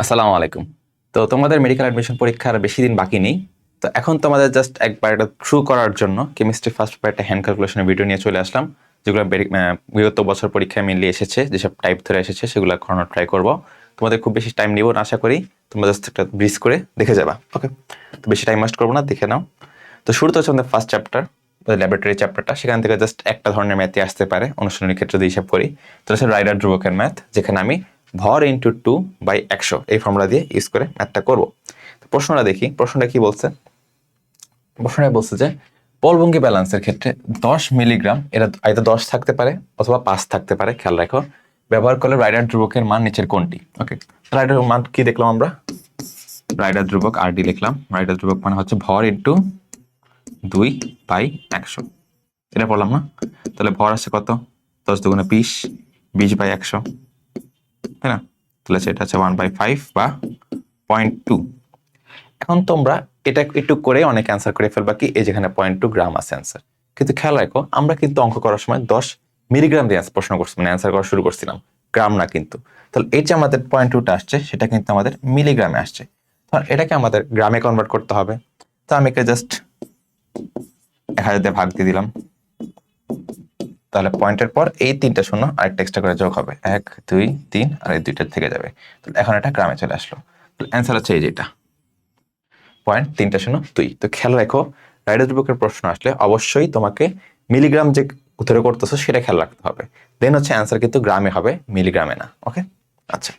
আসসালামু আলাইকুম। তো তোমাদের মেডিকেল অ্যাডমিশন পরীক্ষার বেশি দিন বাকি নেই। তো এখন তোমাদের জাস্ট একবার এটা থ্রু করার জন্য কেমিস্ট্রি ফার্স্ট পেপার একটা হ্যান্ড ক্যালকুলেশনের ভিডিও নিয়ে চলে আসলাম, যেগুলো বিগত বছর পরীক্ষায় মেনলি এসেছে, যেসব টাইপ ধরে এসেছে সেগুলো করানোর ট্রাই করব। তোমাদের খুব বেশি টাইম নিব না, আশা করি তোমরা জাস্ট একটা ব্রিজ করে দেখে যাবা ওকে তো বেশি টাইম ওয়েস্ট করব না, দেখে নাও। তো শুরুতে হচ্ছে আমাদের ফার্স্ট চ্যাপ্টার ল্যাবরেটরি চ্যাপ্টারটা সেখান থেকে জাস্ট একটা ধরনের ম্যাথই আসতে পারে, অনুশীলনের ক্ষেত্রে যদি হিসাব করি। তো হচ্ছে রাইডার ধ্রুবকের ম্যাথ যেখানে আমি ভর ইন্টু টু বাই একশো। এই ফর্মুলা দিয়ে ইউজ করে ম্যাথটা করব। প্রশ্নটা দেখি, প্রশ্নটা কি বলছে? প্রশ্নটা বলছে যে, পলবঙ্গি ব্যালেন্সের ক্ষেত্রে দশ মিলিগ্রাম এটা আইতে দশ থাকতে পারে অথবা পাঁচ থাকতে পারে, খেয়াল রাখো। ব্যবহার করলে রাইডার ধ্রুবকের মান নিচের কোনটি? ওকে রাইডার মান কি দেখলাম আমরা? রাইডার ধ্রুবক আর ডি লিখলাম। রাইডার ধ্রুবক মানে হচ্ছে ভর ইন্টু দুই বাই একশো। এটা পড়লাম না? তাহলে ভর আছে কত? দশ দুগুণে বিশ বিশ বাই একশো। তাই না? তাহলে সেটা হচ্ছে ওয়ান বাই ফাইভ বা পয়েন্ট টু এখন তোমরা এটা একটু করে অনেক অ্যান্সার করে ফেলবা কি, এই যেখানে পয়েন্ট টু গ্রাম আছে অ্যান্সার কিন্তু খেয়াল রাখো, আমরা কিন্তু অঙ্ক করার সময় দশ মিলিগ্রাম দিয়ে প্রশ্ন করছি মানে অ্যান্সার করা শুরু করছিলাম। গ্রাম না কিন্তু। তাহলে এই যে আমাদের পয়েন্ট টুটা আসছে, সেটা কিন্তু আমাদের মিলিগ্রামে আসছে। ধর এটাকে আমাদের গ্রামে কনভার্ট করতে হবে। তো আমি একে জাস্ট এক হাজার দিয়ে ভাগ দিয়ে দিলাম। তাহলে পয়েন্টের পর এই তিনটা শূন্য আরেকটা এক্সট্রা করে যোগ হবে। এক, দুই, তিন আর এই দুইটা থেকে যাবে। এখন এটা গ্রামে চলে আসলো। অ্যান্সার হচ্ছে এই যেটা। পয়েন্ট তিনটা শূন্য, দুই। তো খেয়াল রাখো, রাইডার বুকের প্রশ্ন আসলে অবশ্যই তোমাকে মিলিগ্রাম যে উত্তরে করতেছো সেটা খেয়াল রাখতে হবে। দেন হচ্ছে অ্যান্সার কিন্তু গ্রামে হবে মিলিগ্রামে না ওকে আচ্ছা।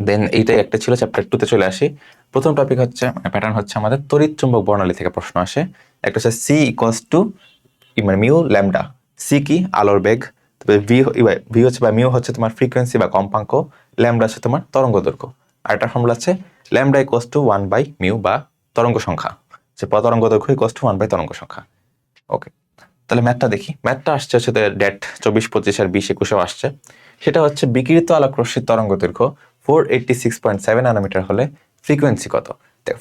দেন এইটাই একটা ছিল চ্যাপ্টার টুতে চলে আসি। প্রথম টপিক হচ্ছে প্যাটার্ন হচ্ছে আমাদের তড়িৎ চুম্বক বর্ণালী থেকে প্রশ্ন আসে। একটা হচ্ছে সি ইকোয়াস টু মানে মিউ ল্যামডা সি কি? আলোর বেগ। তবে ভি ভি হচ্ছে বা মিউ হচ্ছে তোমার ফ্রিকোয়েন্সি বা কম্পাঙ্ক। ল্যামডা হচ্ছে তোমার তরঙ্গ দৈর্ঘ্য। আর একটা ফর্মুলা আছে, lambda equals to one by mu বা তরঙ্গ সংখ্যা। যে তরঙ্গ দৈর্ঘ্য ইকোয়াস টু ওয়ান বাই তরঙ্গ সংখ্যা। ওকে তাহলে ম্যাথটা দেখি। ম্যাথটা আসছে হচ্ছে ডেট চব্বিশ, পঁচিশ আর বিশ একুশেও আসছে। সেটা হচ্ছে বিকিরিত আলোক রশ্মির তরঙ্গ দৈর্ঘ্য four eighty six point seven nanometre হলে ফ্রিকোয়েন্সি কত?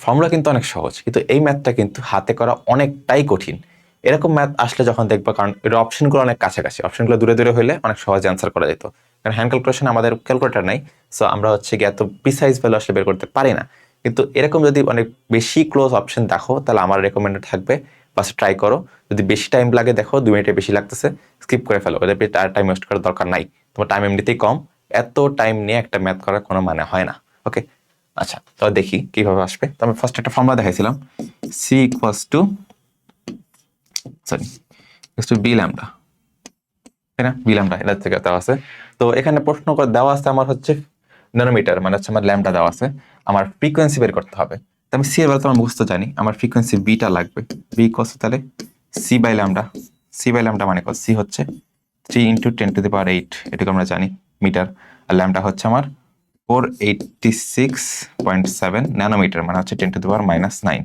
ফর্মুলা কিন্তু অনেক সহজ, কিন্তু এই ম্যাথটা কিন্তু হাতে করা অনেকটাই কঠিন। এরকম ম্যাথ আসলে যখন দেখব, কারণ এর অপশনগুলো অনেক কাছাকাছি। অপশনগুলো দূরে দূরে হলে অনেক সহজে অ্যান্সার করা যেত। কারণ হ্যান্ড ক্যালকুলেশন আমাদের ক্যালকুলেটার নাই সো আমরা হচ্ছে গিয়ে এত প্রিসাইজ ভ্যালু আসলে বের করতে পারি না। কিন্তু এরকম যদি অনেক বেশি ক্লোজ অপশন দেখো, তাহলে আমার রেকমেন্ডেড থাকবে। বাস ট্রাই করো। যদি বেশি টাইম লাগে দেখো দু মিনিটে বেশি লাগতেছে স্কিপ করে ফেলো। ওদের আর টাইম ওয়েস্ট করার দরকার নাই। তোমার টাইম এমনিতেই কম। এত টাইম নিয়ে একটা ম্যাথ করার কোনো মানে হয় না। ওকে আচ্ছা তো দেখি কীভাবে আসবে। তো আমি ফার্স্ট একটা ফর্মুলা দেখাইছিলাম। C equals to sorry to B lambda তাই না? বি ল্যামডা থেকে দেওয়া আছে। তো এখানে প্রশ্ন দেওয়া আছে আমার হচ্ছে ন্যানোমিটার মানে হচ্ছে আমার দেওয়া আছে। আমার ফ্রিকোয়েন্সি বের করতে হবে। তো আমি সি এর বেলা তো বুঝতে জানি। আমার ফ্রিকোয়েন্সি বিটা লাগবে। বি কত তাহলে C by lambda C by lambda মানে কত? সি হচ্ছে three into ten to the power eight এটুকু আমরা জানি মিটার আর ল্যামডা হচ্ছে আমার four eighty six point seven nanometre মানে হচ্ছে ten to the power minus nine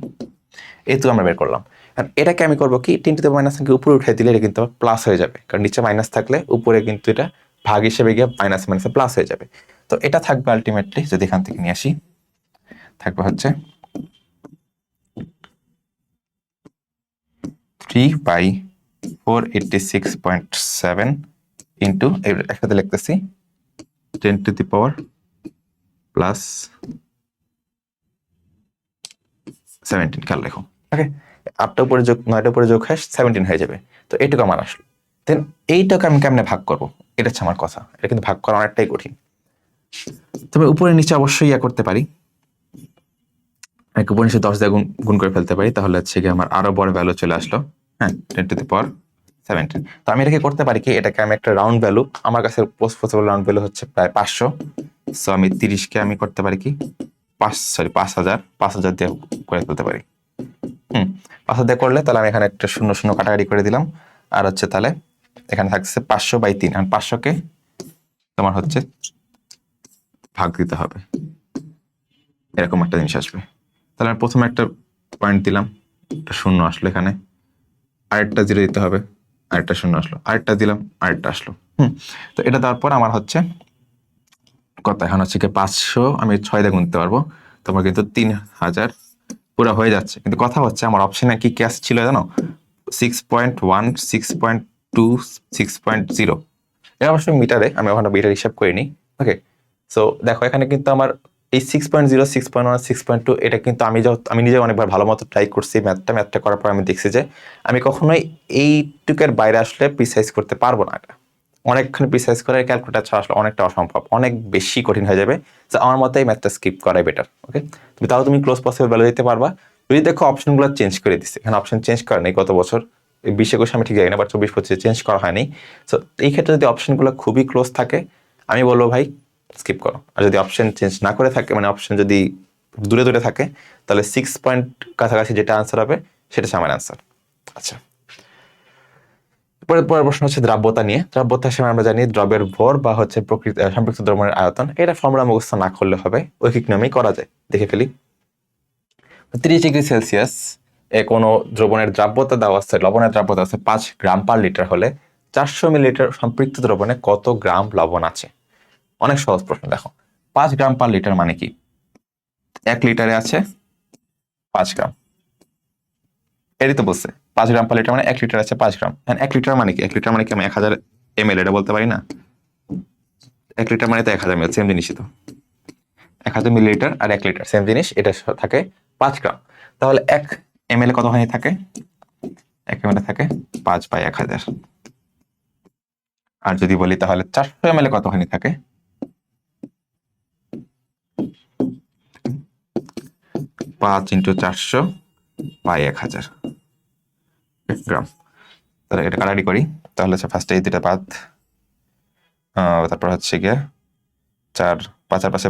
তো আমরা বের করলাম। আর এটাকে আমি করব কি টেন টু মাইনাস উপরে উঠে দিলে এটা কিন্তু আমার প্লাস হয়ে যাবে। কারণ নিচে মাইনাস থাকলে উপরে কিন্তু এটা ভাগ হিসেবে গিয়ে মাইনাস মাইনাসে প্লাস হয়ে যাবে। তো এটা থাকবে আলটিমেটলি যদি এখান থেকে নিয়ে আসি, থাকবে হচ্ছে three by four eighty six point seven into একসাথে লিখতেছি ten to the power plus seventeen খেয়াল রেখো। ওকে আটটা উপরে যোগ নয়টা উপরে যোগ হয় সেভেন্টিন হয়ে যাবে। তো এইটুকু আমার আসলো। দেন এইটাকে আমি কেমনে ভাগ করব? এটা হচ্ছে আমার কথা। এটা কিন্তু ভাগ করা অনেকটাই কঠিন। তবে উপরে নিচে অবশ্যই ইয়া করতে পারি। এক উপরে নিচে দশ দিয়ে গুণ করে ফেলতে পারি। তাহলে হচ্ছে কি আমার আরও বড় ভ্যালু চলে আসলো। হ্যাঁ ten to the power seventeen তো আমি এটাকে করতে পারি কি? এটাকে আমি একটা রাউন্ড ভ্যালু আমার কাছে পোস্ট পসিবল রাউন্ড ভ্যালু হচ্ছে প্রায় পাঁচশো। সো আমি তিরিশকে আমি করতে পারি কি? পাঁচ সরি পাঁচ হাজার। পাঁচ হাজার দিয়ে করে ফেলতে পারি। হুম দিয়ে করলে তাহলে আমি এখানে একটা শূন্য শূন্য কাটাকাটি করে দিলাম। আর হচ্ছে তাহলে এখানে থাকছে পাঁচশো বাই তিন, আর পাঁচশোকে তোমার হচ্ছে ভাগ দিতে হবে। এরকম একটা জিনিস আসবে। তাহলে আমি প্রথমে একটা পয়েন্ট দিলাম, একটা শূন্য আসলো এখানে। আরেকটা জিরো দিতে হবে, আরেকটা শূন্য আসলো। আরেকটা দিলাম, আরেকটা আসলো। হুম, তো এটা দেওয়ার পর আমার হচ্ছে কত? এখন হচ্ছে কি পাঁচশো, আমি ছয় দিয়ে গুনতে পারব। তোমার কিন্তু তিন হাজার পুরো হয়ে যাচ্ছে। কিন্তু কথা হচ্ছে আমার অপশনে কি ক্যাশ ছিল জানো? Six point one six point two six point zero এটা অবশ্যই মিটারে আমি ওখানে মিটার হিসাব করিনি ওকে সো দেখো, এখানে কিন্তু আমার এই six point zero six point one six point two এটা কিন্তু আমি আমি নিজে অনেকবার ভালো মতো ট্রাই করছি ম্যাথটা ম্যাথটা করার পর আমি দেখছি যে আমি কখনোই এইটুকের বাইরে আসলে প্রিসাইজ করতে পারব না এটা। অনেকখানি প্রিসাইজ করে ক্যালকুলেটার ছাড়া আসলে অনেকটা অসম্ভব, অনেক বেশি কঠিন হয়ে যাবে। তো আমার মতে এই ম্যাথটা স্কিপ করাই বেটার ওকে তুমি তাও তুমি ক্লোজ পসিবল ভ্যালু দিতে পারবা। যদি দেখো অপশনগুলো চেঞ্জ করে দিচ্ছে এখানে অপশন চেঞ্জ করে নেই গত বছর বিশ একুশ আমি ঠিক জানি না বাট চব্বিশ, পঁচিশে চেঞ্জ করা হয়নি। সো এই ক্ষেত্রে যদি অপশনগুলো খুবই ক্লোজ থাকে, আমি বলব ভাই স্কিপ করো। আর যদি অপশন চেঞ্জ না করে থাকে মানে অপশন যদি দূরে দূরে থাকে, তাহলে সিক্স পয়েন্ট কাছাকাছি যেটা আনসার হবে, সেটা আমার আনসার আচ্ছা। পরের পরের প্রশ্ন হচ্ছে দ্রাব্যতা নিয়ে। দ্রাব্যতা হিসেবে আমরা জানি দ্রব্যের ভর বা হচ্ছে প্রকৃতি সম্পৃক্ত দ্রব্যের আয়তন। এটা ফর্মুলা মুখস্থ না করলে হবে। ঐকিক নামেই করা যায়। দেখে ফেলি। তিরিশ ডিগ্রি সেলসিয়াস এ কোনো দ্রবণের দ্রাব্যতা দেওয়া আছে, লবণের দ্রাব্যতা আছে পাঁচ গ্রাম পার লিটার হলে। চারশো মিলিলিটার সম্পৃক্ত দ্রবণে কত গ্রাম লবণ আছে? অনেক সহজ প্রশ্ন, দেখো। পাঁচ গ্রাম পার লিটার মানে কি? এক লিটারে আছে পাঁচ গ্রাম। এরই তো বলছে, পাঁচ গ্রাম পার লিটার মানে এক লিটার আছে পাঁচ গ্রাম। এক লিটার মানে কি? এক লিটার মানে কি আমি এক হাজার এম এল এটা বলতে পারি না? এক লিটার মানে তো এক হাজার মিল সেম জিনিসই তো। এক হাজার মিলিলিটার আর এক লিটার সেম জিনিস, এটা থাকে পাঁচ গ্রাম। তাহলে এক এম এল কত কতখানি থাকে? এক এম এল থাকে পাঁচ বাই এক হাজার। আর যদি বলি তাহলে চারশো এম এল কত কতখানি থাকে? পাঁচ ইন্টু চারশো বাই এক হাজার। গ্রাম। তাহলে এটা কাটাকাটি করি। তাহলে হচ্ছে ফার্স্টে এই দুটা বাদ তারপর হচ্ছে গিয়ে চার পাঁচ আর পাশে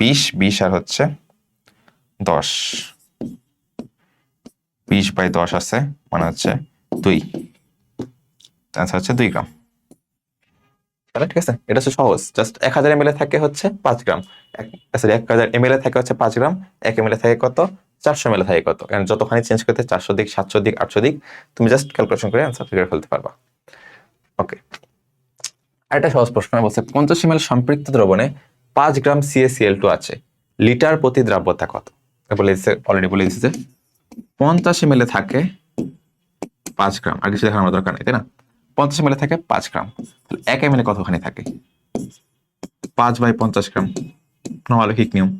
বিশ বিশ আর হচ্ছে দশ। বিশ বাই দশ আছে মানে হচ্ছে দুই। অ্যান্সার হচ্ছে দুই গ্রাম। তাহলে ঠিক আছে, এটা হচ্ছে সহজ। জাস্ট এক হাজার এমএলএ থাকে হচ্ছে পাঁচ গ্রাম। এক হাজার এমএলএ থাকে হচ্ছে পাঁচ গ্রাম। এক এমএলএ থাকে কত? চারশো এমএলএ থাকে কত কারণ যতখানি চেঞ্জ করতে চারশো দিক, সাতশো দিক, আটশো দিক, তুমি জাস্ট ক্যালকুলেশন করে অ্যান্সার ফিগার ফেলতে পারবা। ওকে আরেকটা সহজ প্রশ্ন বলছে, পঞ্চাশ এমএল সম্পৃক্ত দ্রবণে পাঁচ গ্রাম সিএসিএল টু আছে, লিটার প্রতি দ্রাব্যতা কত? বলে দিচ্ছে অলরেডি বলে দিচ্ছে যে পঞ্চাশ এমএল থাকে পাঁচ গ্রাম। আর কিছু দেখানোর দরকার নেই, তাই না? পঞ্চাশ এমএল থাকে পাঁচ গ্রাম। তাহলে এক এমএল কতখানি থাকে? পাঁচ বাই পঞ্চাশ গ্রাম। নমালৌকিক নিয়ম।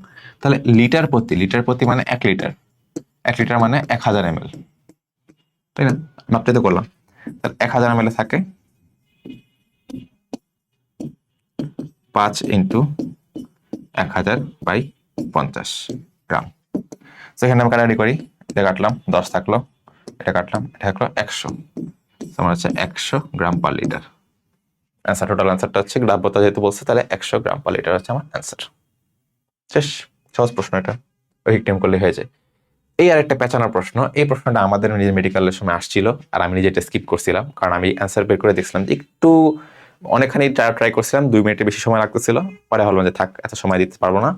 তাহলে লিটার প্রতি লিটার প্রতি মানে এক লিটার। এক লিটার মানে এক হাজার এমএল। তাই না? মাপটাই তো করলাম। তাহলে এক হাজার এমএল থাকে পাঁচ ইন্টু এক হাজার বাই পঞ্চাশ গ্রাম। তো এখানে আমি কাটাকাটি করি। এটা কাটলাম, দশ থাকল। এটা কাটলাম, এটা থাকল একশো। আমার হচ্ছে একশো gram per litre. Answer total অ্যান্সারটা হচ্ছে গ্রাব্যতা যেহেতু বলছে, তাহলে একশো গ্রাম পার লিটার হচ্ছে আমার অ্যান্সার শেষ। সহজ প্রশ্ন এটা, ওই টিম করলে হয়ে যায়। এই আর একটা পেঁচানোর প্রশ্ন, এই প্রশ্নটা আমাদের নিজের মেডিকেলের সময় আসছিল আর আমি নিজেটা স্কিপ করছিলাম কারণ আমি অ্যান্সার বের করে দেখছিলাম যে একটু অনেকখানি ট্রাই করছিলাম, দুই মিনিটের বেশি সময় লাগতেছিল, পরে ভাবলাম যে থাক, এত সময় দিতে পারব না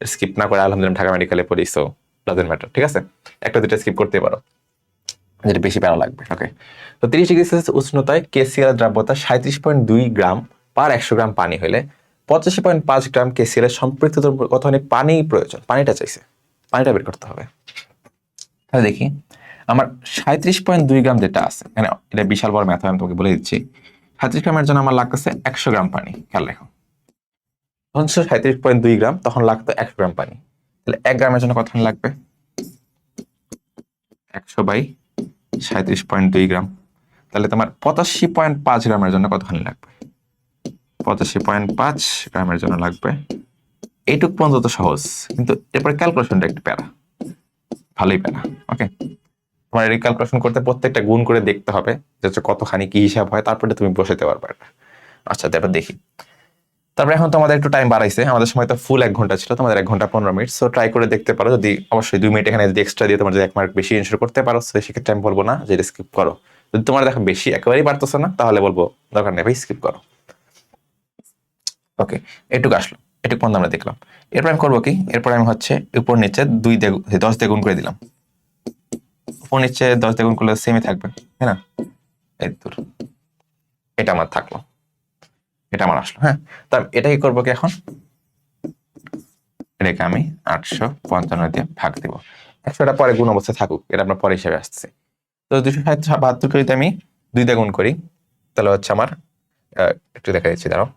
স্কিপ না করে আলহামদুলিল্লাহ ঢাকা মেডিকেলে পড়ি সো ডাজেন্ট ম্যাটার ঠিক আছে? একটা দুটো স্কিপ করতে পারো, যেটা বেশি প্যারা লাগবে ওকে তো তিরিশ ডিগ্রি সেলসিয়াস উষ্ণতায় কেসিএল দ্রাব্যতা সাঁত্রিশ পয়েন্ট দুই গ্রাম পার একশো গ্রাম পানি হলে পঁচাশি পয়েন্ট পাঁচ গ্রাম কেসিএল এর সম্পৃক্ত কতখানি পানি প্রয়োজন। পানিটা চাইছে। পানিটা বের করতে হবে। তাহলে দেখি। আমার সাঁত্রিশ পয়েন্ট দুই গ্রাম যেটা আছে মানে এটা বিশাল বড় ম্যাথ আমি তোমাকে বলে দিচ্ছি। সাঁত্রিশ গ্রামের জন্য আমার লাগতেছে একশো গ্রাম পানি। খেয়াল রেখো। তখন ছিল সাঁত্রিশ পয়েন্ট দুই গ্রাম, তখন লাগতো একশো গ্রাম পানি। তাহলে এক গ্রামের জন্য কতখানি লাগবে? একশো বাই সাঁত্রিশ পয়েন্ট দুই গ্রাম। তাহলে তোমার পঁচাশি পয়েন্ট পাঁচ গ্রামের জন্য কতখানি লাগবে? পঁচাশি পয়েন্ট পাঁচ গ্রামের জন্য লাগবে। এইটুক পর্যন্ত তো সহজ, কিন্তু এরপরে ক্যালকুলেশনটা একটু প্যারা। ভালোই প্যারা ওকে তোমার এই ক্যালকুলেশন করতে প্রত্যেকটা গুণ করে দেখতে হবে যে হচ্ছে কতখানি কি হিসাব হয়, তারপরে তুমি বসাতে পারবে। এটা। আচ্ছা তারপর দেখি। তারপরে এখন তোমাদের একটু টাইম বাড়াইছে। আমাদের সময় তো ফুল এক ঘণ্টা ছিল, তোমাদের এক ঘণ্টা পনেরো মিনিট সো ট্রাই করে দেখতে পারো। যদি অবশ্যই দুই মিনিট এখানে যদি এক্সট্রা দিয়ে তোমার যদি এক মার্ক বেশি এনশোর করতে পারো সেক্ষেত্রে আমি বলব না, যে স্কিপ করো। যদি তোমার দেখো বেশি একেবারেই পারতেছো না, তাহলে বলব দরকার নেই ভাই স্কিপ করো। ওকে এটুকু আসলো, এটুকু পর্যন্ত আমরা দেখলাম। এরপর আমি করব কি? এরপর আমি হচ্ছে উপর নিচে দুই দেগুন দশ দেগুন করে দিলাম। উপর নিচে দশ দেগুন করলে সেমই থাকবে, তাই না? এই দূর এটা আমার থাকল, এটা আমার আসলো হ্যাঁ? তা এটা কি করব কি এখন? এটাকে আমি আটশো পঞ্চান্ন দিয়ে ভাগ দিব। একশোটা পরে গুণ অবস্থায় থাকুক, এটা আপনার পরে হিসেবে আসছে তো দুশো বাহাত্তরকে যদি আমি দুই দিয়ে গুণ করি, তাহলে হচ্ছে আমার একটু দেখা যাচ্ছে দাঁড়াও।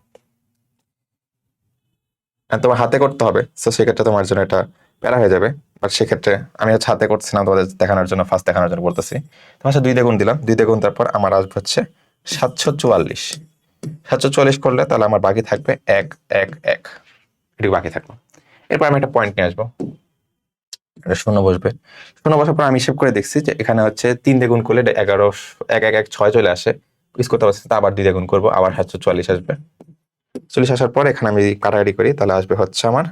তোমার হাতে করতে হবে। তো সেক্ষেত্রে তোমার জন্য এটা প্যারা হয়ে যাবে। বাট সেক্ষেত্রে আমি হচ্ছে হাতে করছি না, তোমাদের দেখানোর জন্য ফার্স্ট দেখানোর জন্য বলতেছি। তোমার সাথে দুই দ্বিগুণ দিলাম। দুই দ্বিগুণ তারপর আমার আসবে হচ্ছে সাতশো চুয়াল্লিশ। সাতশো চুয়াল্লিশ করলে তাহলে আমার বাকি থাকবে এক এক এক। এটুকু বাকি থাকল। এরপর আমি একটা পয়েন্ট নিয়ে আসব। এটা শূন্য বসবে। শূন্য বসার পর আমি হিসেব করে দেখছি যে এখানে হচ্ছে তিন দ্বিগুণ করলে এগারো এক এক এক, ছয় চলে আসে। ইউজ করতে পারছি তা আবার দুই দ্বিগুণ করব, আবার সাতশো চুয়াল্লিশ আসবে। চল্লিশ আসার পর এখানে আমি কাটাকাটি করি? তাহলে আসবে হচ্ছে আমার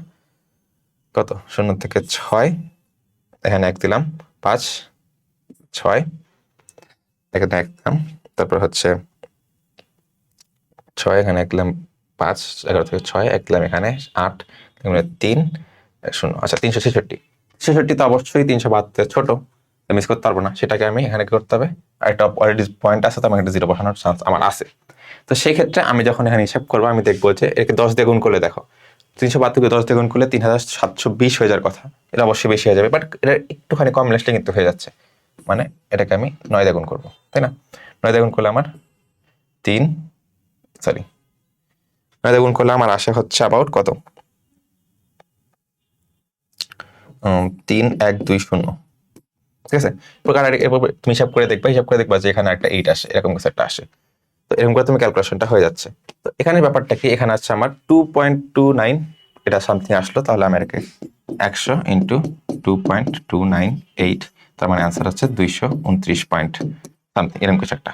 কত? শূন্য থেকে ছয়। এখানে এক দিলাম, পাঁচ, ছয়। এখানে এক দিলাম, তারপর হচ্ছে ছয়, এখানে এক দিলাম, পাঁচ, এগারো থেকে ছয়, এক দিলাম এখানে, আট তিন, শূন্য। আচ্ছা তিনশো ছেষট্টি। ছেষট্টি তো অবশ্যই তিনশো বাহাত্তর ছোট। মিস করতে পারব না, সেটাকে আমি এখানে করতে হবে? একটা অলরেডি পয়েন্ট আছে, তো আমার একটা জিরো বসানোর চান্স আমার আছে। তো সেই ক্ষেত্রে আমি যখন এখানে হিসাব করব, আমি দেখব যে একে দশ দ্বিগুণ করলে দেখো, তিনশো বাহাত্তরকে দশ দ্বিগুণ করলে তিন হাজার সাতশো বিশ হয়ে যাওয়ার কথা। এটা অবশ্যই বেশি হয়ে যাবে বাট এটা একটুখানি কম লেসলে কিন্তু হয়ে যাচ্ছে। মানে এটাকে আমি নয় দ্বিগুণ করব, তাই না? নয় দ্বিগুণ করলে আমার তিন সরি নয় দ্বিগুণ করলে আমার আশা হচ্ছে অ্যাবাউট কত? তিন, এক, দুই, শূন্য। ঠিক আছে? এরপর তুমি হিসাব করে দেখবা, হিসাব করে দেখবা যে এখানে একটা এইট আসে, এরকম কিছু একটা আসে। তো এরকম করে তুমি ক্যালকুলেশনটা হয়ে যাচ্ছে। তো এখানে ব্যাপারটা কি? এখানে আছে আমার টু পয়েন্ট টু নাইন এটা সামথিং আসলো, তাহলে আমি এটাকে একশো into two point two nine eight তার মানে অ্যান্সার হচ্ছে দুইশো উনত্রিশ পয়েন্ট সামথিং এরকম কিছু একটা।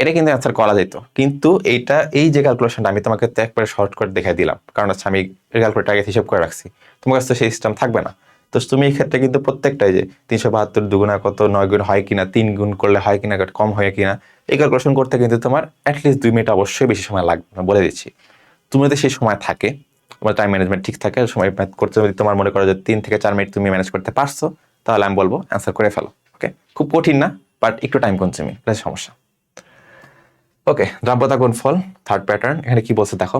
এটা কিন্তু অ্যান্সার করা যেত, কিন্তু এইটা, এই যে ক্যালকুলেশনটা আমি তোমাকে একবারে শর্ট করে দেখাই দিলাম। কারণ হচ্ছে আমি ক্যালকুলেটার আগে হিসেব করে রাখছি। তোমার কাছে সেই সিস্টেম থাকবে না। তো তুমি এই ক্ষেত্রে কিন্তু প্রত্যেকটাই যে তিনশো বাহাত্তর দুগুণা কত নয় গুণ হয় কিনা তিন গুণ করলে হয় কিনা কম হয় কিনা, এই ক্যালকুলেশন করতে কিন্তু তোমার অ্যাটলিস্ট দুই মিনিট অবশ্যই বেশি সময় লাগবে না, বলে দিচ্ছি। তুমি যদি সেই সময় থাকে, তোমার টাইম ম্যানেজমেন্ট ঠিক থাকে, সময় ম্যাথ করতে যদি তোমার মনে করো যে তিন থেকে চার মিনিট তুমি ম্যানেজ করতে পারছ, তাহলে আমি বলব অ্যান্সার করে ফেলো ওকে খুব কঠিন না বাট একটু টাইম কনজিউমিং এটা সমস্যা। ওকে দ্রাব্যতা গুণফল থার্ড প্যাটার্ন এখানে কি বলছে দেখো,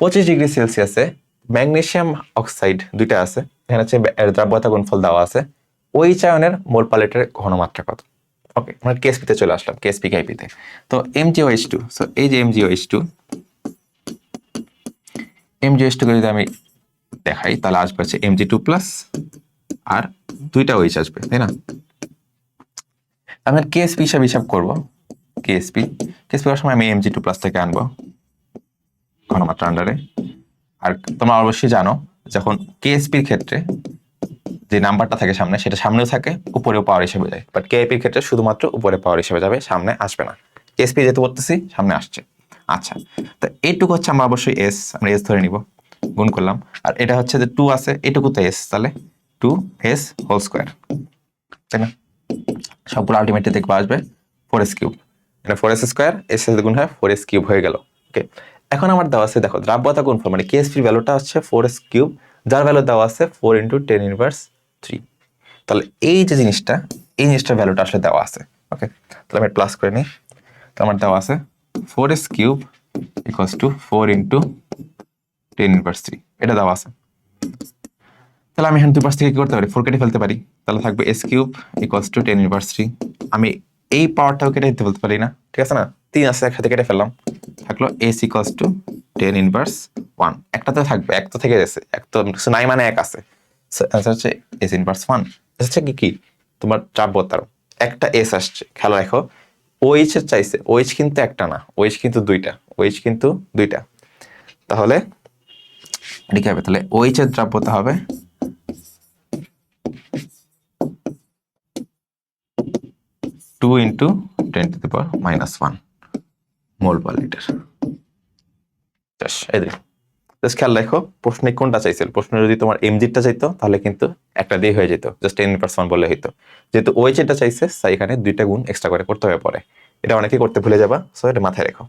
পঁচিশ ডিগ্রি সেলসিয়াসে ম্যাগনেসিয়াম অক্সাইড দুইটা আছে, এখানে হচ্ছে এর দ্রাব্যতা গুণফল দেওয়া আছে। ওই চায়নের মোল প্যালেটের ঘনমাত্রা কত? ওকে আমরা কেএসপিতে চলে আসলাম কেএসপি কেআইপিতে তো। এম জিওএইচ টু সো এই যে M G O H two M G O H টুকে যদি আমি দেখাই, তাহলে আসবে হচ্ছে এম জি টু প্লাস আর দুইটা ওইচ আসবে, তাই না? আমি কেএসপি হিসাব হিসাব করব কেএসপি কেএসপি করার সময় আমি এম জি টু প্লাস থেকে আনব, ঘনমাত্রা আন্ডারে আর তোমরা অবশ্যই জানো যখন কেএসপির ক্ষেত্রে যে নাম্বারটা থাকে সামনে, সেটা সামনেও থাকে, উপরেও পাওয়ার হিসেবে যায়। বাট কেএপির ক্ষেত্রে শুধুমাত্র উপরে পাওয়ার হিসেবে যাবে, সামনে আসবে না। কেএসপি যেহেতু করতেছি, সামনে আসছে। আচ্ছা তো এইটুকু হচ্ছে আমরা অবশ্যই এস আমরা এস ধরে নিব, গুণ করলাম। আর এটা হচ্ছে যে টু আছে এটুকু তো এস তাহলে টু এস হোল স্কোয়ার তাই না? সবগুলো আলটিমেটলি দেখব আসবে ফোর এস কিউব এটা four S square S S গুণ হয় ফোর এস কিউব হয়ে গেল। ওকে এখন আমার দেওয়া আছে, দেখো, দ্রাব্যতা কোন গুণ মানে কেএসপির ভ্যালুটা হচ্ছে ফোর এস কিউব যার ভ্যালু দেওয়া আছে four into ten inverse three তাহলে এই যে জিনিসটা, এই জিনিসটার ভ্যালুটা আসলে দেওয়া আছে ওকে তাহলে আমি প্লাস করে নিই। তো আমার দেওয়া আছে four S cube equals to four into ten inverse three এটা দেওয়া আছে। তাহলে আমি এখানে দুই পাশ থেকে কি করতে পারি? ফোর কেটে ফেলতে পারি। তাহলে থাকবে S cube equals to ten inverse three আমি এই পাওয়ারটাও কেটে দিতে বলতে পারি না, ঠিক আছে না? তিন আছে একসাথে কেটে ফেললাম। থাকল S equals to ten inverse one একটা তো থাকবে, এক তো থেকে গেছে। এক তো নাই মানে এক আছে। অ্যান্সার হচ্ছে এস ইনভার্স ওয়ান হচ্ছে কি কি? তোমার চাপ চাপবতার একটা এস আসছে। খেয়াল রাখো ওইচ এর চাইছে ওইচ কিন্তু একটা না। ওইচ কিন্তু দুইটা। ওইচ কিন্তু দুইটা। তাহলে, এটা কি হবে? তাহলে ওইচ এর দ্রাব্যতা হবে two into ten to the power minus one mole per litre just খেয়াল রাখো, প্রশ্নে কোনটা চাইছিল? প্রশ্ন যদি তোমার এমজিটা চাইতো, তাহলে কিন্তু একটা দিয়ে হয়ে যেত জাস্ট টেন পার্সেন্ট বললে হইতো। যেহেতু ওই যেটা চাইছে, তাই এখানে দুইটা গুণ এক্সট্রা করে করতে হবে পরে। এটা অনেকেই করতে ভুলে যাবা সো এটা মাথায় রেখো।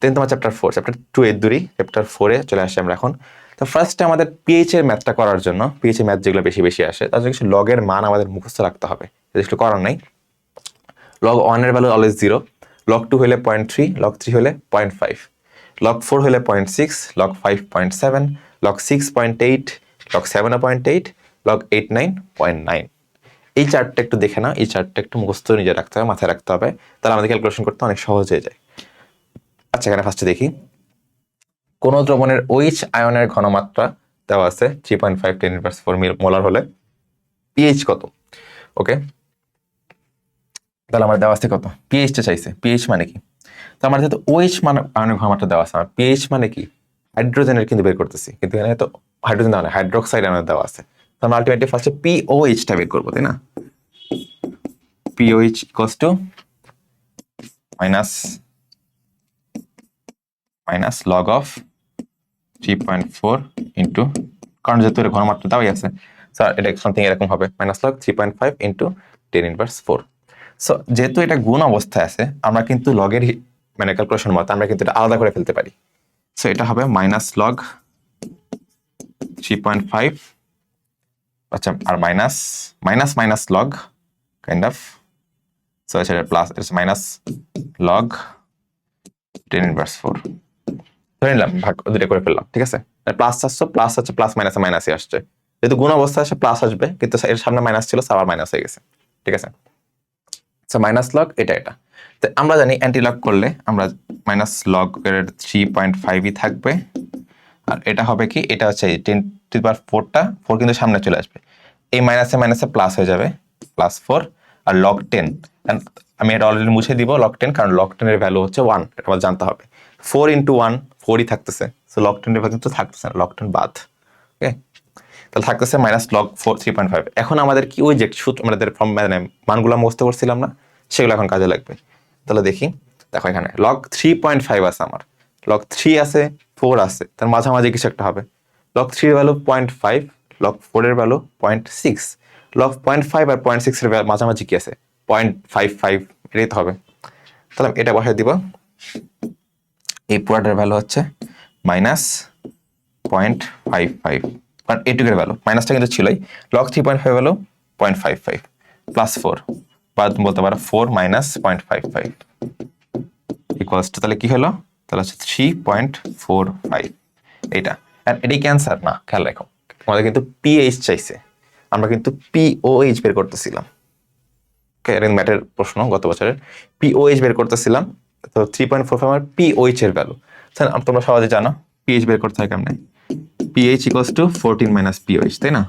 দেন তোমার চ্যাপ্টার ফোর চ্যাপ্টার টু এর দূরই চ্যাপ্টার ফোরে চলে আসছি আমরা এখন। তো ফার্স্টে আমাদের পিএইচ এর ম্যাথটা করার জন্য পিএইচ এর ম্যাথ যেগুলো বেশি বেশি আসে, তার জন্য কিছু লগের মান আমাদের মুখস্থ রাখতে হবে। যেগুলো করার নাই। লগ ওয়ানের value always zero log two হলে পয়েন্ট থ্রি লগ থ্রি হলে পয়েন্ট ফাইভ লগ ফোর হলে point six log five point seven log six point eight log seven point eight log eight nine point nine এই চার্টটা একটু দেখে নাও, এই চার্টটা একটু মুখস্থ নিজে রাখতে হবে, মাথায় রাখতে হবে, তাহলে আমাদের ক্যালকুলেশন করতে অনেক সহজ হয়ে যায়। আচ্ছা এখানে ফার্স্টে দেখি। কোন দ্রবণের ওইচ আয়নের ঘনমাত্রা দেওয়া আছে three point five ten inverse four molar হলে। পিএইচ কত? ওকে তাহলে আমার দেওয়া আছে কত? পিএইচটা চাইছে। পিএইচ মানে কি? তো আমার যেহেতু ওইচ মানে আয়নের ঘনমাত্রা দেওয়া আছে, আমার পিএইচ মানে কি? হাইড্রোজেনের কিন্তু বের করতেছি। কিন্তু এখানে তো হাইড্রোজেন দেওয়া নেই হাইড্রোক্সাইড আয়নের দেওয়া আছে। তো আমরা আলটিমেটলি ফার্স্টে পিওএইচটা বের করব, তাই না? POH equals to minus minus log of three point four into কারণ যেহেতু ঘনমাত্রা দেওয়াই আছে স্যার এটা সামথিং এরকম হবে minus log three point five into ten inverse four so যেহেতু এটা গুণ অবস্থায় আছে, আমরা কিন্তু লগের মানে ক্যালকুলেশন মতো আমরা কিন্তু এটা আলাদা করে ফেলতে পারি। সো এটা হবে minus log three point five আচ্ছা আর minus minus minus log kind of so এটা plus minus log ten inverse four ধরে নিলাম, ভাগ দুটো করে ফেললাম, ঠিক আছে? প্লাস আসছে প্লাস হচ্ছে প্লাস মাইনাস মাইনাসে আসছে। যেহেতু গুণ অবস্থায় আসে প্লাস আসবে, কিন্তু এর সামনে মাইনাস ছিল আবার মাইনাস হয়ে গেছে, ঠিক আছে? আচ্ছা মাইনাস লগ এটা এটা। তো আমরা জানি অ্যান্টি লগ করলে আমরা মাইনাস লগ থ্রি পয়েন্ট ফাইভই থাকবে। আর এটা হবে কি? এটা হচ্ছে টেন টু পার ফোরটা ফোর কিন্তু সামনে চলে আসবে। এই মাইনাসে মাইনাসে প্লাস হয়ে যাবে প্লাস ফোর আর লগ টেন আমি এটা অলরেডি মুছে দিব লক টেন কারণ লক টেনের ভ্যালু হচ্ছে ওয়ান এটা আমার জানতে হবে। ফোর ইন্টু ওয়ান ফোরই থাকতেছে। সো লক টেনের ভ্যালু কিন্তু থাকতেছে না লক টেন বাদ। ওকে তাহলে থাকতেছে minus log four three point five এখন আমাদের কি ওই যে সূত্র আমাদের ফর্ম মানে মানগুলো আমি মুখস্থ করছিলাম না, সেগুলো এখন কাজে লাগবে। তাহলে দেখি, দেখো এখানে লগ থ্রি পয়েন্ট ফাইভ আছে আমার। লগ থ্রি আছে ফোর আছে, তার মাঝামাঝি কিছু একটা হবে। লগ থ্রির ভ্যালু পয়েন্ট ফাইভ লগ ফোরের value point six log point five আর পয়েন্ট সিক্সের মাঝামাঝি কি আছে? পয়েন্ট ফাইভ ফাইভ এটাই তো হবে। তাহলে আমি এটা বসাই দিব। এই পুরাটার ভ্যালু হচ্ছে মাইনাস পয়েন্ট ফাইভ ফাইভ কারণ এটুকের ভ্যালু মাইনাসটা কিন্তু ছিলই log three point five value point five five plus four বা তুমি বলতে পারো four minus point five five equals to তাহলে কি হলো? তাহলে হচ্ছে থ্রি পয়েন্ট ফোর ফাইভ এইটা। আর এটাই ক্যান্সার না, খেয়াল রাখো। আমাদের কিন্তু পিএইচ চাইছে। আমরা কিন্তু পিওএইচ বের করতেছিলাম। এটা ম্যাটের প্রশ্ন গত বছরের। পিওএইচ বের করতেছিলাম। তো থ্রি পয়েন্ট ফোর ফাইভ আমার পিওএইচ এর ভ্যালু তোমরা সহজে জানো পিএইচ বের করতে হয় কেমনে? PH equals to fourteen minus pOH তাই না?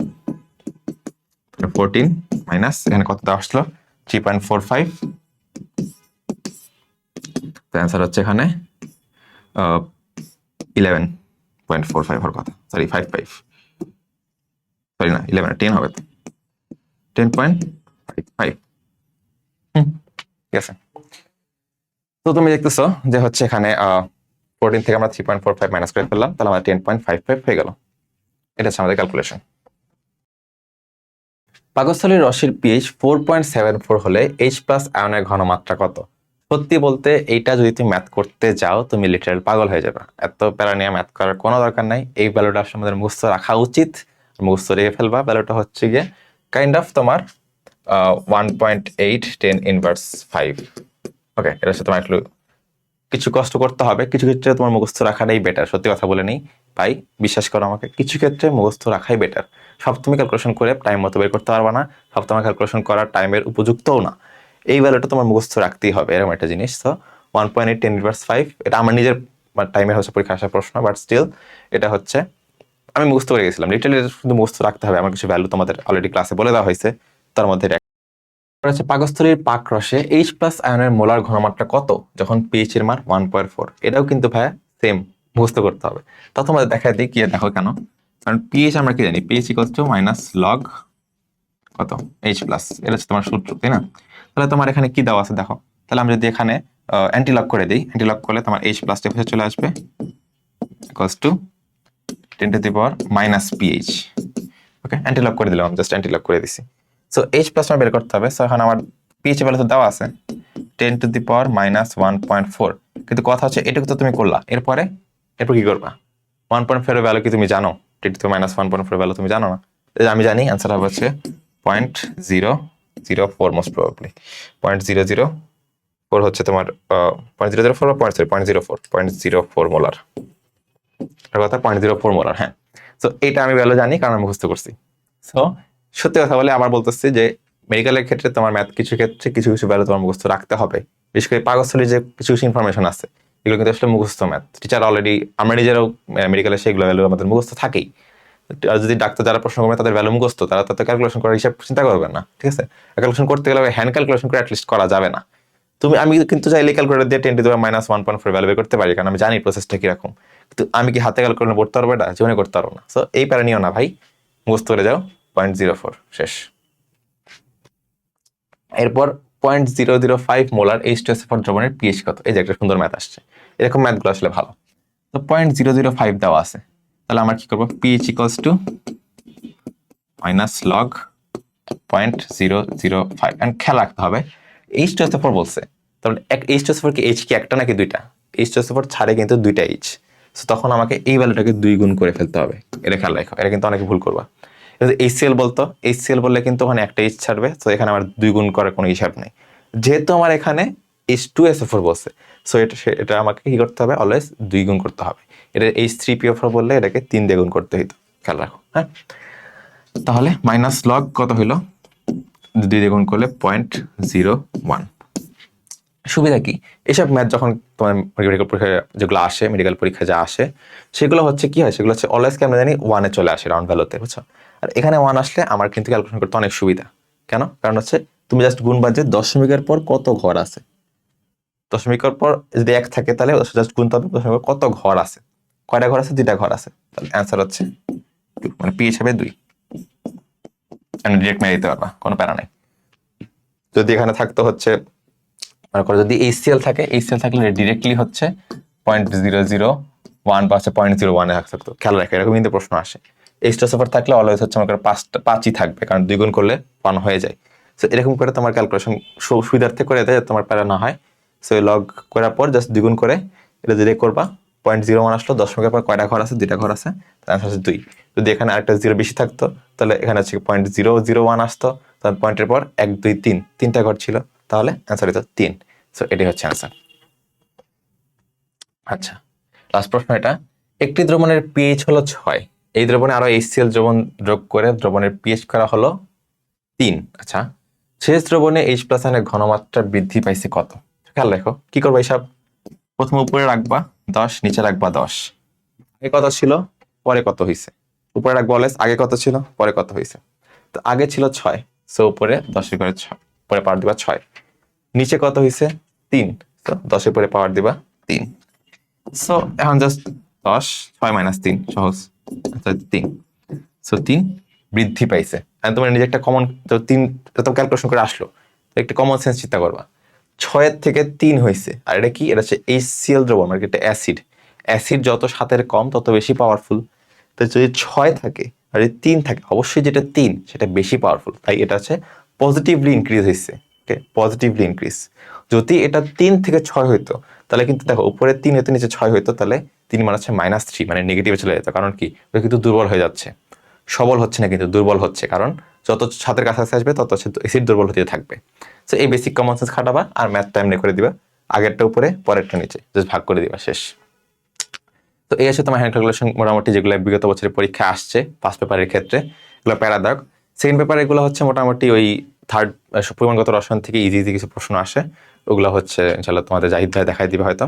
ফোরটিন মাইনাস এখানে কত আসলো? Three point four five answer হচ্ছে এখানে ইলেভেন পয়েন্ট ফোর ফাইভ হওয়ার কথা। সরি ফাইভ ফাইভ সরি না ইলেভেন টেন হবে টেন পয়েন্ট ফাইভ ফাইভ ঠিক আছে। তো তুমি দেখতেছো যে হচ্ছে এখানে ফোরটিন থেকে আমরা three point four five minus করে ফেললাম, তাহলে আমাদের টেন পয়েন্ট ফাইভ ফাইভ হয়ে গেল। এটা হচ্ছে আমাদের ক্যালকুলেশন পাকস্থলীর রসের pH four point seven four হলে এইচ প্লাস আয়নের ঘনমাত্রা কত? সত্যি বলতে এইটা যদি তুমি ম্যাথ করতে যাও, তুমি লিটারাল পাগল হয়ে যাবে। এত প্যারা নিয়ে ম্যাথ করার কোনো দরকার নাই। এই ভ্যালুটা আসলে আমাদের মুখস্থ রাখা উচিত। মুখস্থ রেখে ফেলবা। ভ্যালুটা হচ্ছে গিয়ে কাইন্ড অফ তোমার one point eight ten inverse five okay এটা হচ্ছে তোমার একটু কিছু কষ্ট করতে হবে, কিছু ক্ষেত্রে তোমার মুখস্থ রাখাটাই বেটার সত্যি কথা বলে নেই। ভাই, বিশ্বাস করো আমাকে, কিছু ক্ষেত্রে মুখস্থ রাখাই বেটার সব তুমি ক্যালকুলেশন করে টাইম মতো বের করতে পারবা না, সব তোমার ক্যালকুলেশন করার টাইমের উপযুক্তও না। এই ভ্যালুটা তোমার মুখস্থ রাখতেই হবে, এরকম একটা জিনিস। তো one point eight ten inverse five এটা আমার নিজের টাইমের হচ্ছে পরীক্ষা আসার প্রশ্ন বাট স্টিল এটা হচ্ছে, আমি মুখস্থ করে গেছিলাম। লিটারালি শুধু মুখস্থ রাখতে হবে, আমার কিছু ভ্যালু তোমাদের অলরেডি ক্লাসে বলে দেওয়া হয়েছে, তার মধ্যে হচ্ছে পাকস্থলীর পাক রসে এইচ প্লাস আয়নের মোলার ঘনমাত্রা কত? যখন পিএইচ এর মান ওয়ান পয়েন্ট ফোর এটাও কিন্তু ভাইয়া সেম মুখস্থ করতে হবে। তা তোমাদের দেখা দিই কি দেখো কেন। কারণ পিএইচ আমরা কি জানি? PH equals to minus log কত? এইচ প্লাস এটা হচ্ছে তোমার সূত্র, তাই না? তাহলে তোমার এখানে কি দেওয়া আছে দেখো। তাহলে আমরা যদি এখানে অ্যান্টি লক করে দিই অ্যান্টি লক করলে তোমার এইচ প্লাস টেম্পারেচার চলে আসবে? Equals to ten to the power minus pH okay antilog করে দিলাম জাস্ট অ্যান্টি লক করে দিছি। সো এইচ প্লাস বের করতে হবে। সো এখন আমার পিএইচ ভ্যালু তো দেওয়া আছে। Ten to the power minus one point four কিন্তু কথা হচ্ছে, এটুকু তো তুমি করলা। এরপরে, এরপর কি করবা? ওয়ান পয়েন্ট ফোরের ভ্যালু কি তুমি জানো? Ten to minus one point four value তুমি জানো না? আমি জানি অ্যান্সার হবে হচ্ছে point zero zero four most probably point zero zero four হচ্ছে তোমার point zero zero four point sorry point zero four point zero four molar কথা পয়েন্ট জিরো ফোর মোলার হ্যাঁ। সো এটা আমি ভ্যালু জানি, কারণ আমি মুখস্থ করছি। সো সত্যি কথা বলে আবার বলতেছি যে মেডিকেলের ক্ষেত্রে তোমার ম্যাথ কিছু ক্ষেত্রে কিছু কিছু ভ্যালু তোমার মুখস্থ রাখতে হবে। বিশেষ করে পাকস্থলী যে কিছু কিছু ইনফরমেশন আছে, এগুলো কিন্তু আসলে মুখস্থ ম্যাথ টিচার অলরেডি আমরা নিজেরাও মেডিকেলে সেগুলো ভ্যালু আমাদের মুখস্থ থাকেই। আর যদি ডাক্তার যারা প্রশ্ন করবে তাদের ভ্যালু মুখস্থ, তারা তাতে ক্যালকুলেশন করার হিসাব চিন্তা করবে না, ঠিক আছে? ক্যালকুলেশন করতে গেলে হ্যান্ড ক্যালকুলেশন করে অ্যাটলিস্ট করা যাবে না। তুমি, আমি কিন্তু চাইলে ক্যালকুলেটর দিয়ে ten to minus one point four value করতে পারি, কারণ আমি জানি প্রসেসটা কীরকম। কিন্তু আমি কি হাতে ক্যালকুলেটর পড়তে পারব এটা? জীবনে করতে পারব না। সো এই প্যারা নিও না ভাই। মুখস্থ করে যাও। পয়েন্ট জিরো ফোর শেষ। এরপর point zero zero five molar H two S four দ্রবণের পিএইচ কত? এই যে একটা সুন্দর ম্যাথ আসছে। এরকম ম্যাথগুলো আসলে ভালো। তো পয়েন্ট জিরো জিরো ফাইভ দেওয়া আছে। তাহলে কি করব? PH equals to minus log point zero zero five and খেয়াল রাখতে হবে এইচ টু ফোর বলছে, তাহলে এক এইচ টু কি এইচ কি একটা নাকি দুইটা? এইচ টু ফোর ছাড়ে কিন্তু দুইটা এইচ সো তখন আমাকে এই ভ্যালুটাকে দুই গুণ করে ফেলতে হবে। এটা খেয়াল রাখো, এটা কিন্তু অনেকে ভুল করবা। যদি এইচসিএল বলতো? এইচসিএল বললে কিন্তু ওখানে একটা এইচ ছাড়বে, তো এখানে আমার দুই গুণ করার কোনো হিসাব নেই। যেহেতু আমার এখানে এইচ টু এস ফোর বলছে সো এটা এটা আমাকে কি করতে হবে? অলওয়েজ দুই গুণ করতে হবে। এটা এইচ থ্রি পি ফোর বললে এটাকে তিন দিয়ে গুণ করতে হইতো। খেয়াল রাখো হ্যাঁ? তাহলে মাইনাস লগ কত হইল? দুই দিয়ে গুণ করলে পয়েন্ট জিরো ওয়ান সুবিধা কি? এসব ম্যাথ যখন তোমার মেডিকেল পরীক্ষা যেগুলো আসে মেডিকেল পরীক্ষা যা আসে, সেগুলো হচ্ছে কি হয়? সেগুলো হচ্ছে অলওয়েজ কি আমরা জানি ওয়ানে চলে আসে রাউন্ড ভ্যালুতে বুঝছ? আর এখানে ওয়ান আসলে আমার কিন্তু ক্যালকুলেশন করতে অনেক সুবিধা। কেন? কারণ হচ্ছে তুমি জাস্ট গুণ যে দশমিকের পর কত ঘর আছে? দশমিকের পর যদি এক থাকে তাহলে জাস্ট গুণতে হবে দশমিকের কত ঘর আছে? কয়টা ঘর আছে? দুইটা ঘর আছে। তাহলে অ্যান্সার হচ্ছে মানে পি হিসাবে দুই। আমি ডিরেক্ট মেরে দিতে পারবা, কোনো প্যারা নাই। যদি এখানে থাকতো হচ্ছে, মনে করো যদি এইচসিএল থাকে এইচসিএল থাকলে ডিরেক্টলি হচ্ছে পয়েন্ট জিরো জিরো ওয়ান বা হচ্ছে পয়েন্ট জিরো ওয়ানে থাকতো। খেয়াল রাখে, এরকম কিন্তু প্রশ্ন আসে। এইচটা সফার থাকলে অলওয়েজ হচ্ছে আমার পাঁচটা পাঁচই থাকবে, কারণ দুই গুণ করলে ওয়ান হয়ে যায়। সো এরকম করে তোমার ক্যালকুলেশন সুবিধার্থে করে দেয় তোমার প্যারা না হয়। সো লগ করার পর জাস্ট দ্বিগুণ করে, এটা যদি করবা পয়েন্ট জিরো ওয়ান আসলো দশমিকের পর কয়টা ঘর আছে? দুইটা ঘর আছে। অ্যান্সার হচ্ছে দুই। যদি এখানে আরেকটা জিরো বেশি থাকতো, তাহলে এখানে হচ্ছে পয়েন্ট জিরো জিরো ওয়ান আসতো। তাহলে পয়েন্টের পর এক, দুই, তিন, তিনটা ঘর ছিল। তাহলে অ্যান্সার হতো তিন। সো এটাই হচ্ছে অ্যান্সার আচ্ছা লাস্ট প্রশ্ন এটা। একটি দ্রবণের পিএইচ হলো ছয়। এই দ্রবণে আরও এইচসিএল দ্রবণ যোগ করে দ্রবণের পিএইচ করা হলো তিন। আচ্ছা শেষ দ্রবণে এইচ প্লাস আয়নের ঘনমাত্রা বৃদ্ধি পাইছে কত? খেয়াল রাখো, কি করব এইসব প্রথম উপরে রাখবা, দশ, নিচে রাখবা দশ। আগে কত ছিল? পরে কত হয়েছে উপরে রাখবা অলওয়েজ আগে কত ছিল? পরে কত হয়েছে তো আগে ছিল ছয় সো উপরে দশের করে ছয়, পরে পাওয়ার দিবা ছয়। নিচে কত হয়েছে তিন তো দশের পরে পাওয়ার দিবা তিন। সো এখন জাস্ট দশ, ছয় মাইনাস তিন, সহজ। তিন। সো তিন বৃদ্ধি পাইছে। তোমার নিজে একটা কমন তো তিন ক্যালকুলেশন করে আসলো। একটা কমন সেন্স চিন্তা করবা। ছয়ের থেকে তিন হয়েছে আর এটা কি? এটা হচ্ছে এইচসিএল দ্রবণ মানে অ্যাসিড অ্যাসিড যত সাতের কম, তত বেশি পাওয়ারফুল তো যদি ছয় থাকে, আর তিন থাকে, অবশ্যই যেটা তিন, সেটা বেশি পাওয়ারফুল তাই এটা হচ্ছে পজিটিভলি ইনক্রিজ হয়েছে ওকে পজিটিভলি ইনক্রিজ যদি এটা তিন থেকে ছয় হইতো, তাহলে কিন্তু দেখো, উপরে তিন হইতো, নিচে ছয় হইতো, তাহলে তিন মানে হচ্ছে মাইনাস থ্রি মানে নেগেটিভে চলে যেত। কারণ কি? ওটা কিন্তু দুর্বল হয়ে যাচ্ছে। সবল হচ্ছে না কিন্তু দুর্বল হচ্ছে। কারণ যত ছাদের কাছাকাছি আসবে, তত হচ্ছে এসিড দুর্বল হতে থাকবে। সো এই বেসিক কমন সেন্স খাটাবা আর ম্যাথ টাইম করে দিবা। আগেরটা উপরে, পরেরটা নিচে। জাস্ট ভাগ করে দিবা, শেষ। তো এই আছে তোমার হ্যান্ড ক্যালকুলেশন মোটামুটি যেগুলো বিগত বছরের পরীক্ষা আসছে ফার্স্ট পেপারের ক্ষেত্রে। এগুলো প্যারাদাগ সেকেন্ড পেপার এগুলো হচ্ছে মোটামুটি ওই থার্ড পরিমাণগত রসায়ন থেকে ইজি ইজি কিছু প্রশ্ন আসে। ওগুলো হচ্ছে ইনশাল্লাহ তোমাদের জাহিদ ভাই দেখাই দিবে হয়তো।